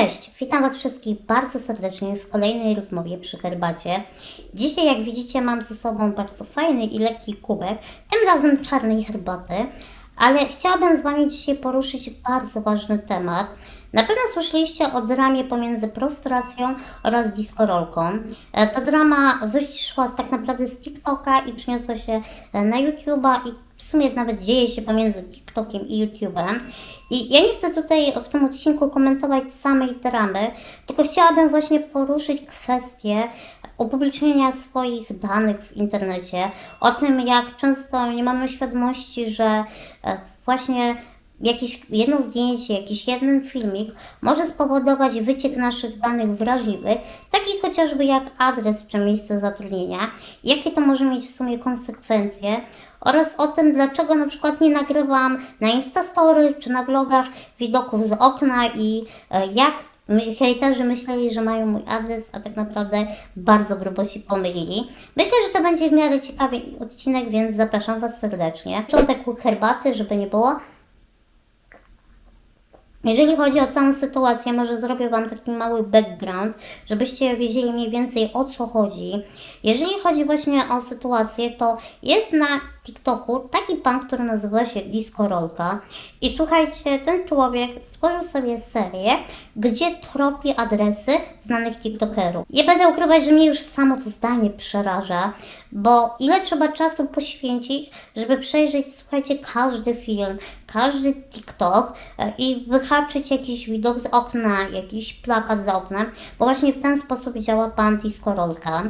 Cześć, witam Was wszystkich bardzo serdecznie w kolejnej rozmowie przy herbacie. Dzisiaj, jak widzicie, mam ze sobą bardzo fajny i lekki kubek, tym razem czarnej herbaty, ale chciałabym z Wami dzisiaj poruszyć bardzo ważny temat. Na pewno słyszeliście o dramie pomiędzy prostracją oraz diskorolką. E, Ta drama wyszła tak naprawdę z TikToka i przyniosła się e, na YouTube'a i w sumie nawet dzieje się pomiędzy TikTokiem i YouTube'em. I ja nie chcę tutaj w tym odcinku komentować samej dramy, tylko chciałabym właśnie poruszyć kwestię upublicznienia swoich danych w internecie, o tym jak często nie mamy świadomości, że e, właśnie jakieś jedno zdjęcie, jakiś jeden filmik może spowodować wyciek naszych danych wrażliwych, takich chociażby jak adres czy miejsce zatrudnienia, jakie to może mieć w sumie konsekwencje oraz o tym, dlaczego na przykład nie nagrywam na Instastory czy na vlogach widoków z okna i e, jak Hejterzy myśleli, że mają mój adres, a tak naprawdę bardzo grubo się pomylili. Myślę, że to będzie w miarę ciekawy odcinek, więc zapraszam Was serdecznie. Początek herbaty, żeby nie było. Jeżeli chodzi o całą sytuację, może zrobię Wam taki mały background, żebyście wiedzieli mniej więcej o co chodzi. Jeżeli chodzi właśnie o sytuację, to jest na TikToku taki pan, który nazywa się Disco Rolka. I słuchajcie, ten człowiek stworzył sobie serię, gdzie tropi adresy znanych TikTokerów. Nie będę ukrywać, że mnie już samo to zdanie przeraża, bo ile trzeba czasu poświęcić, żeby przejrzeć, słuchajcie, każdy film, każdy TikTok e, i wyhaczyć jakiś widok z okna, jakiś plakat za oknem, bo właśnie w ten sposób działa pan Disco Rolka.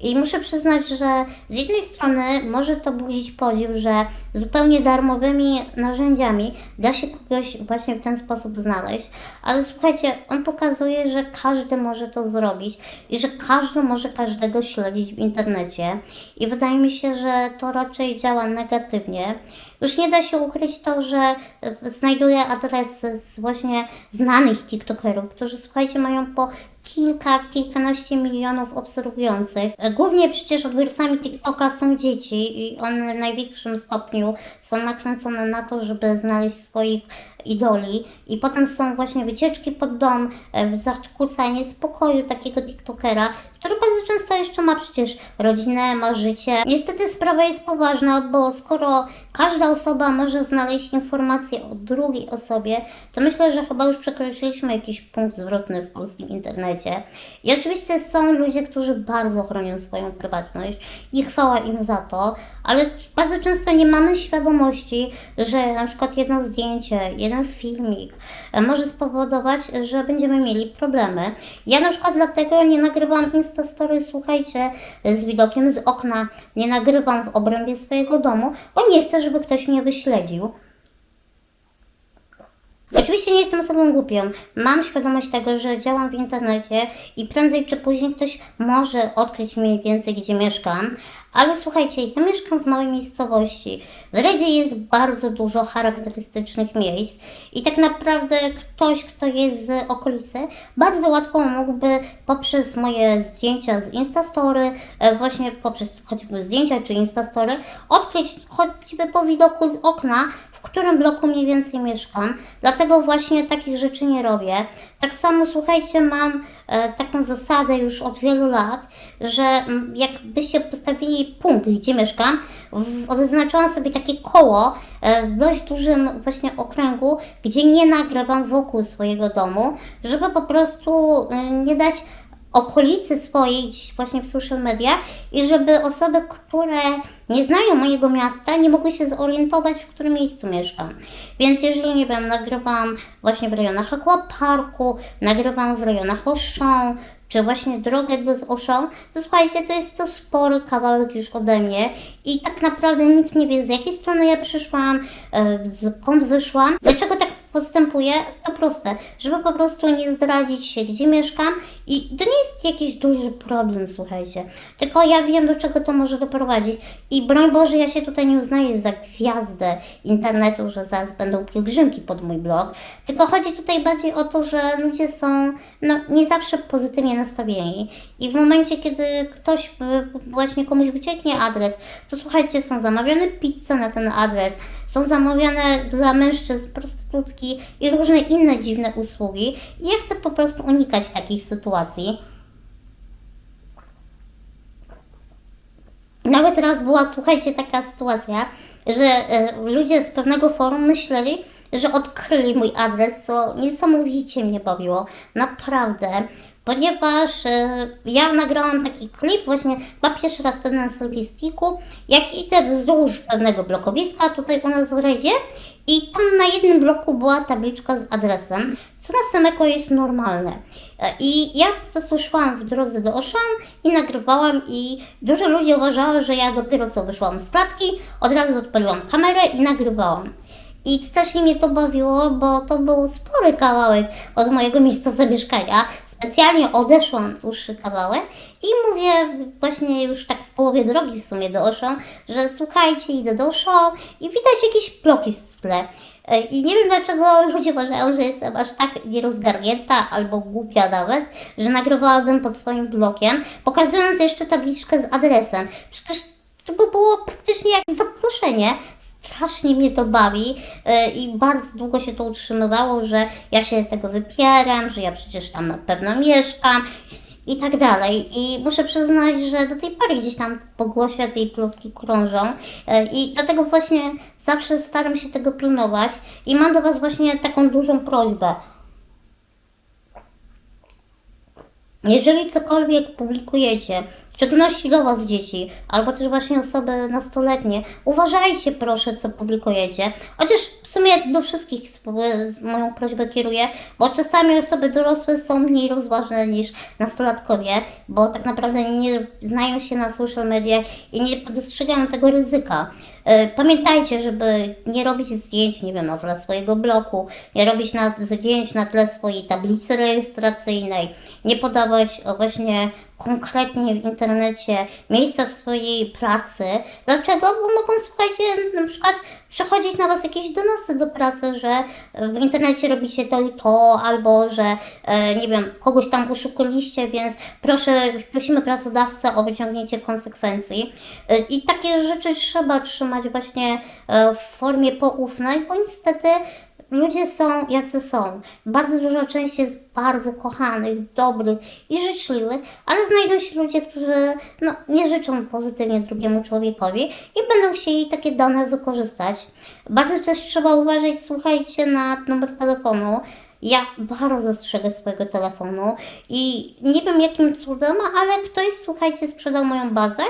I muszę przyznać, że z jednej strony może to budzić podziw, że zupełnie darmowymi narzędziami da się kogoś właśnie w ten sposób znaleźć, ale słuchajcie, on pokazuje, że każdy może to zrobić i że każdy może każdego śledzić w internecie. I wydaje mi się, że to raczej działa negatywnie. Już nie da się ukryć to, że znajduję adresy właśnie znanych TikTokerów, którzy słuchajcie, mają po kilka, kilkanaście milionów obserwujących. Głównie przecież odbiorcami TikToka są dzieci i one w największym stopniu są nakręcone na to, żeby znaleźć swoich idoli i potem są właśnie wycieczki pod dom, e, zakłócanie spokoju takiego TikTokera, który bardzo często jeszcze ma przecież rodzinę, ma życie. Niestety sprawa jest poważna, bo skoro każda osoba może znaleźć informacje o drugiej osobie, to myślę, że chyba już przekroczyliśmy jakiś punkt zwrotny w polskim internecie. I oczywiście są ludzie, którzy bardzo chronią swoją prywatność i chwała im za to, ale bardzo często nie mamy świadomości, że na przykład jedno zdjęcie, jeden filmik może spowodować, że będziemy mieli problemy. Ja na przykład dlatego nie nagrywam Instastory, słuchajcie, z widokiem z okna, nie nagrywam w obrębie swojego domu, bo nie chcę, żeby ktoś mnie wyśledził. Oczywiście nie jestem osobą głupią. Mam świadomość tego, że działam w internecie i prędzej czy później ktoś może odkryć mniej więcej, gdzie mieszkam. Ale słuchajcie, ja mieszkam w małej miejscowości. W Redzie jest bardzo dużo charakterystycznych miejsc i tak naprawdę ktoś, kto jest z okolicy, bardzo łatwo mógłby poprzez moje zdjęcia z Instastory, e, właśnie poprzez choćby zdjęcia czy Instastory, odkryć choćby po widoku z okna, w którym bloku mniej więcej mieszkam. Dlatego właśnie takich rzeczy nie robię. Tak samo słuchajcie, mam taką zasadę już od wielu lat, że jakbyście postawili punkt, gdzie mieszkam, w, odznaczyłam sobie takie koło e, w dość dużym właśnie okręgu, gdzie nie nagrywam wokół swojego domu, żeby po prostu e, nie dać okolicy swojej, gdzieś właśnie w social media i żeby osoby, które nie znają mojego miasta, nie mogły się zorientować, w którym miejscu mieszkam. Więc jeżeli, nie wiem, nagrywam właśnie w rejonach Aquaparku, nagrywam w rejonach Auchan, czy właśnie drogę do Auchan, to słuchajcie, to jest to spory kawałek już ode mnie i tak naprawdę nikt nie wie, z jakiej strony ja przyszłam, e, skąd wyszłam, dlaczego tak postępuję, to proste, żeby po prostu nie zdradzić się, gdzie mieszkam i to nie jest jakiś duży problem, słuchajcie, tylko ja wiem, do czego to może doprowadzić i broń Boże, ja się tutaj nie uznaję za gwiazdę internetu, że zaraz będą pielgrzymki pod mój blog, tylko chodzi tutaj bardziej o to, że ludzie są no, nie zawsze pozytywnie nastawieni i w momencie, kiedy ktoś y, właśnie komuś wycieknie adres, to słuchajcie, są zamawiane pizze na ten adres, są zamawiane dla mężczyzn prostytutki i różne inne dziwne usługi. Ja chcę po prostu unikać takich sytuacji. Nawet raz była, słuchajcie, taka sytuacja, że e, ludzie z pewnego forum myśleli, że odkryli mój adres, co niesamowicie mnie bawiło. Naprawdę. Ponieważ e, ja nagrałam taki klip, właśnie chyba pierwszy raz wtedy na selfie-sticku, jak idę wzdłuż pewnego blokowiska tutaj u nas w Redzie i tam na jednym bloku była tabliczka z adresem, co na Semeko jest normalne. E, I ja po prostu szłam w drodze do Oszan i nagrywałam i dużo ludzi uważało, że ja dopiero co wyszłam z klatki, od razu odpaliłam kamerę i nagrywałam. I strasznie mnie to bawiło, bo to był spory kawałek od mojego miejsca zamieszkania. Specjalnie odeszłam dłuższy kawałek i mówię właśnie już tak w połowie drogi w sumie do Oszą, że słuchajcie, idę do Oszą i widać jakieś bloki w tle. E, I nie wiem dlaczego ludzie uważają, że jestem aż tak nierozgarnięta albo głupia nawet, że nagrywałabym pod swoim blokiem, pokazując jeszcze tabliczkę z adresem. Przecież to by było praktycznie jak zaproszenie. Strasznie mnie to bawi e, i bardzo długo się to utrzymywało, że ja się tego wypieram, że ja przecież tam na pewno mieszkam i tak dalej. I muszę przyznać, że do tej pory gdzieś tam po głosie tej plotki krążą e, i dlatego właśnie zawsze staram się tego pilnować i mam do Was właśnie taką dużą prośbę. Jeżeli cokolwiek publikujecie, szczególności do Was dzieci, albo też właśnie osoby nastoletnie, uważajcie proszę, co publikujecie. Chociaż w sumie do wszystkich moją prośbę kieruję, bo czasami osoby dorosłe są mniej rozważne niż nastolatkowie, bo tak naprawdę nie znają się na social mediach i nie dostrzegają tego ryzyka. E, Pamiętajcie, żeby nie robić zdjęć, nie wiem, na tle swojego bloku, nie robić na, zdjęć na tle swojej tablicy rejestracyjnej, nie podawać właśnie konkretnie w internecie miejsca swojej pracy. Dlaczego? Bo mogą, słuchajcie, na przykład przechodzić na Was jakieś donosy do pracy, że w internecie robicie to i to, albo że, e, nie wiem, kogoś tam oszukaliście, więc proszę, prosimy pracodawcę o wyciągnięcie konsekwencji. E, I takie rzeczy trzeba trzymać właśnie e, w formie poufnej, bo niestety ludzie są jacy są. Bardzo duża część jest bardzo kochanych, dobrych i życzliwych, ale znajdą się ludzie, którzy no, nie życzą pozytywnie drugiemu człowiekowi i będą chcieli takie dane wykorzystać. Bardzo też trzeba uważać, słuchajcie, na numer telefonu. Ja bardzo strzegę swojego telefonu i nie wiem jakim cudem, ale ktoś, słuchajcie, sprzedał moją bazę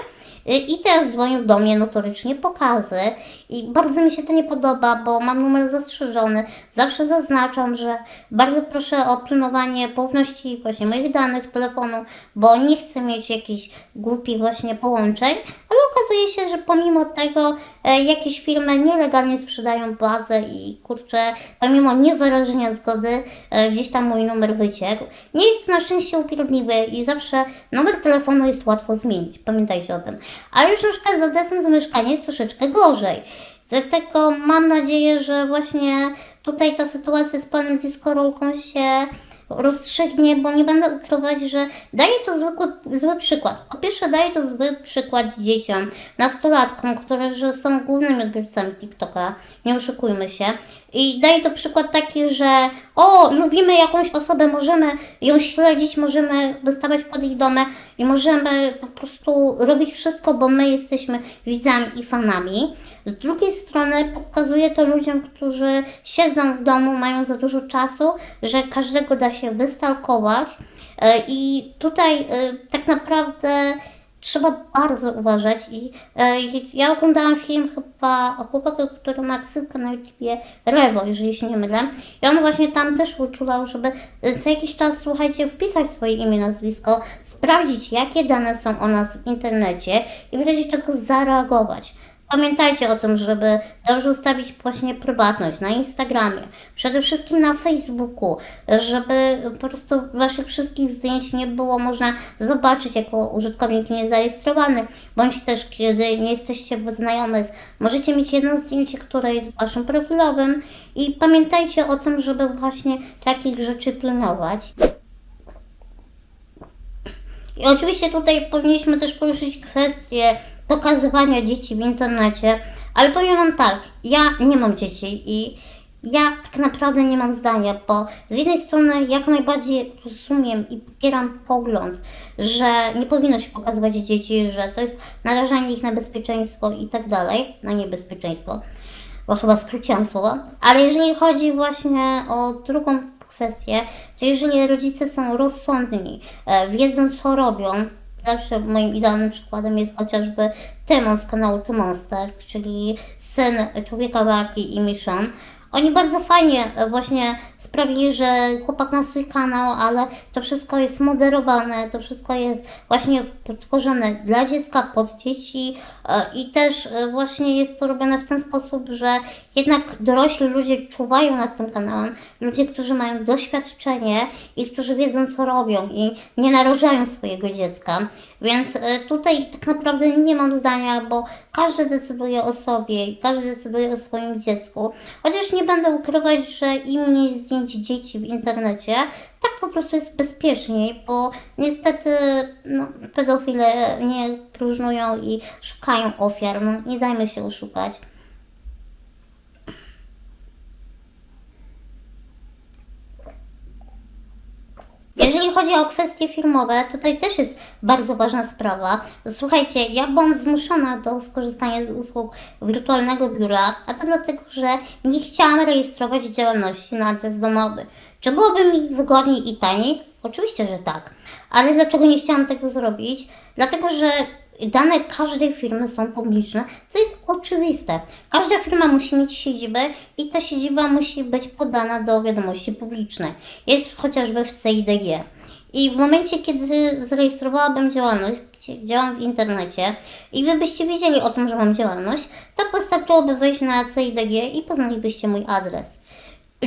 y, i teraz dzwonił do mnie notorycznie pokazy i bardzo mi się to nie podoba, bo mam numer zastrzeżony. Zawsze zaznaczam, że bardzo proszę o pilnowanie poufności właśnie moich danych telefonu, bo nie chcę mieć jakichś głupich właśnie połączeń, ale okazuje się, że pomimo tego e, jakieś firmy nielegalnie sprzedają bazę i kurczę, pomimo niewyrażenia zgody, gdzieś tam mój numer wyciekł. Nie jest to na szczęście upierdliwe i zawsze numer telefonu jest łatwo zmienić. Pamiętajcie o tym. Ale już na przykład z adresem zamieszkania jest troszeczkę gorzej. Dlatego mam nadzieję, że właśnie tutaj ta sytuacja z panem Discorolką się rozstrzygnie, bo nie będę ukrywać, że daje to zwykły, zły przykład. Po pierwsze, daje to zły przykład dzieciom, nastolatkom, które że są głównymi odbiorcami TikToka, nie oszukujmy się. I daje to przykład taki, że o, lubimy jakąś osobę, możemy ją śledzić, możemy wystawać pod ich domem i możemy po prostu robić wszystko, bo my jesteśmy widzami i fanami. Z drugiej strony pokazuje to ludziom, którzy siedzą w domu, mają za dużo czasu, że każdego da się wystalkować. E, I tutaj e, tak naprawdę trzeba bardzo uważać i e, ja oglądałam film chyba o chłopaku, który ma ksywkę na YouTubie Rewo, jeżeli się nie mylę i on właśnie tam też uczulał, żeby co jakiś czas, słuchajcie, wpisać swoje imię, nazwisko, sprawdzić jakie dane są o nas w internecie i w razie czego zareagować. Pamiętajcie o tym, żeby dobrze ustawić właśnie prywatność na Instagramie, przede wszystkim na Facebooku, żeby po prostu waszych wszystkich zdjęć nie było można zobaczyć jako użytkownik niezarejestrowany, bądź też kiedy nie jesteście bez znajomych, możecie mieć jedno zdjęcie, które jest waszym profilowym i pamiętajcie o tym, żeby właśnie takich rzeczy pilnować. I oczywiście tutaj powinniśmy też poruszyć kwestię pokazywania dzieci w internecie, Ale powiem Wam tak, ja nie mam dzieci i ja tak naprawdę nie mam zdania, bo z jednej strony jak najbardziej rozumiem i popieram pogląd, że nie powinno się pokazywać dzieci, że to jest narażanie ich na bezpieczeństwo i tak dalej, na niebezpieczeństwo, bo chyba skróciłam słowa. Ale jeżeli chodzi właśnie o drugą kwestię, to jeżeli rodzice są rozsądni, e, wiedzą co robią, zawsze moim idealnym przykładem jest chociażby Tymon z kanału Tymonster, czyli syn Człowieka Warki i Michonne. Oni bardzo fajnie właśnie sprawili, że chłopak ma swój kanał, ale to wszystko jest moderowane, to wszystko jest właśnie tworzone dla dziecka, pod dzieci e, i też e, właśnie jest to robione w ten sposób, że jednak dorośli ludzie czuwają nad tym kanałem, ludzie, którzy mają doświadczenie i którzy wiedzą co robią i nie narażają swojego dziecka. Więc e, tutaj tak naprawdę nie mam zdania, bo każdy decyduje o sobie i każdy decyduje o swoim dziecku. Chociaż nie będę ukrywać, że im mniej zdjęć dzieci w internecie, tak po prostu jest bezpieczniej, bo niestety no, pedofile nie próżnują i szukają ofiar. No, nie dajmy się oszukać. Jeżeli chodzi o kwestie firmowe, tutaj też jest bardzo ważna sprawa. Słuchajcie, ja byłam zmuszona do skorzystania z usług wirtualnego biura, a to dlatego, że nie chciałam rejestrować działalności na adres domowy. Czy byłoby mi wygodniej i taniej? Oczywiście, że tak. Ale dlaczego nie chciałam tego zrobić? Dlatego, że dane każdej firmy są publiczne, co jest oczywiste. Każda firma musi mieć siedzibę i ta siedziba musi być podana do wiadomości publicznej. Jest chociażby w CIDG. I w momencie, kiedy zarejestrowałabym działalność, działam w internecie i wy byście wiedzieli o tym, że mam działalność, to wystarczyłoby wejść na CIDG i poznalibyście mój adres.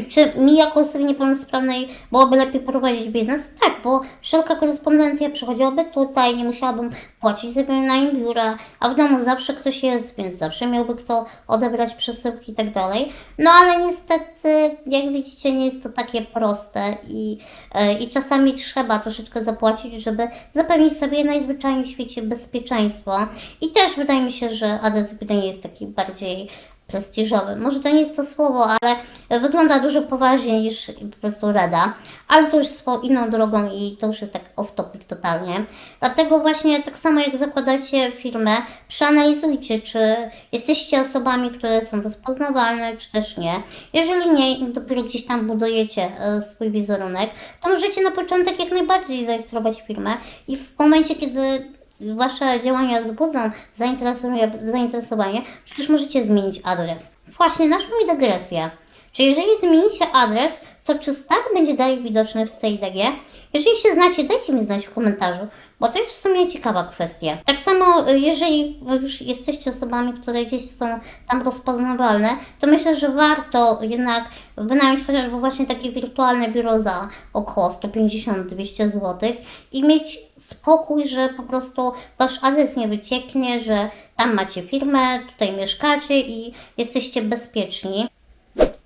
Czy mi jako osobie niepełnosprawnej byłoby lepiej prowadzić biznes? Tak, bo wszelka korespondencja przychodziłaby tutaj, nie musiałabym płacić za wynajem biura, a w domu zawsze ktoś jest, więc zawsze miałby kto odebrać przesyłki i tak dalej. No ale niestety, jak widzicie, nie jest to takie proste i, e, i czasami trzeba troszeczkę zapłacić, żeby zapewnić sobie najzwyczajniej w świecie bezpieczeństwo. I też wydaje mi się, że adres epidemii jest taki bardziej prestiżowy. Może to nie jest to słowo, ale wygląda dużo poważniej niż po prostu Reda, ale to już swoją inną drogą i to już jest tak off-topic totalnie. Dlatego właśnie tak samo jak zakładacie firmę, przeanalizujcie, czy jesteście osobami, które są rozpoznawalne, czy też nie. Jeżeli nie, dopiero gdzieś tam budujecie e, swój wizerunek, to możecie na początek jak najbardziej zarejestrować firmę i w momencie, kiedy Wasze działania wzbudzą zainteresowanie, przecież możecie zmienić adres. Właśnie, naszła mi dygresja. Czy jeżeli zmienicie adres, to czy stary będzie dalej widoczny w CIDG? Jeżeli się znacie, dajcie mi znać w komentarzu, bo to jest w sumie ciekawa kwestia. Tak samo, y, jeżeli już jesteście osobami, które gdzieś są tam rozpoznawalne, to myślę, że warto jednak wynająć chociażby właśnie takie wirtualne biuro za około 150-200 zł i mieć spokój, że po prostu wasz adres nie wycieknie, że tam macie firmę, tutaj mieszkacie i jesteście bezpieczni.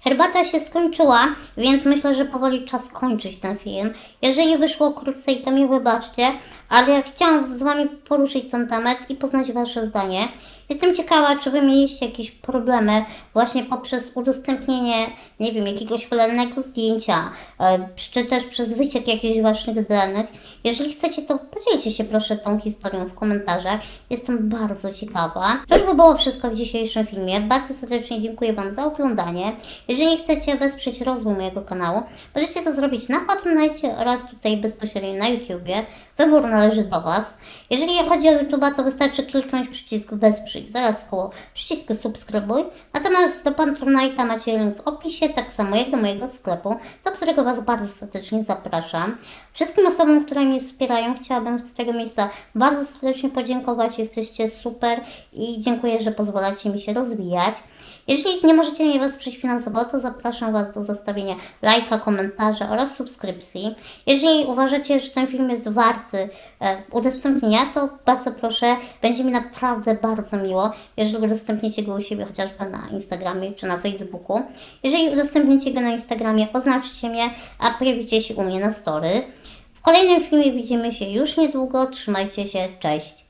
Herbata się skończyła, więc myślę, że powoli czas kończyć ten film. Jeżeli wyszło krócej, to mi wybaczcie, ale ja chciałam z Wami poruszyć ten temat i poznać Wasze zdanie. Jestem ciekawa, czy Wy mieliście jakieś problemy właśnie poprzez udostępnienie, nie wiem, jakiegoś kolejnego zdjęcia, e, czy też przez wyciek jakichś Waszych danych. Jeżeli chcecie, to podzielcie się proszę tą historią w komentarzach. Jestem bardzo ciekawa. To już by było wszystko w dzisiejszym filmie. Bardzo serdecznie dziękuję Wam za oglądanie. Jeżeli chcecie wesprzeć rozwój mojego kanału, możecie to zrobić na Patronite oraz tutaj bezpośrednio na YouTubie. Wybór należy do Was. Jeżeli chodzi o YouTube, to wystarczy kliknąć przycisk wesprzyj, zaraz koło przycisku subskrybuj. Natomiast do Patronite'a macie link w opisie, tak samo jak do mojego sklepu, do którego Was bardzo serdecznie zapraszam. Wszystkim osobom, które mnie wspierają, chciałabym z tego miejsca bardzo serdecznie podziękować. Jesteście super i dziękuję, że pozwalacie mi się rozwijać. Jeżeli nie możecie mnie wesprzeć finansowo, to zapraszam Was do zostawienia lajka, komentarza oraz subskrypcji. Jeżeli uważacie, że ten film jest warty e, udostępnienia, to bardzo proszę, będzie mi naprawdę bardzo miło, jeżeli udostępnicie go u siebie chociażby na Instagramie czy na Facebooku. Jeżeli udostępnicie go na Instagramie, oznaczcie mnie, a pojawicie się u mnie na story. W kolejnym filmie widzimy się już niedługo. Trzymajcie się, cześć!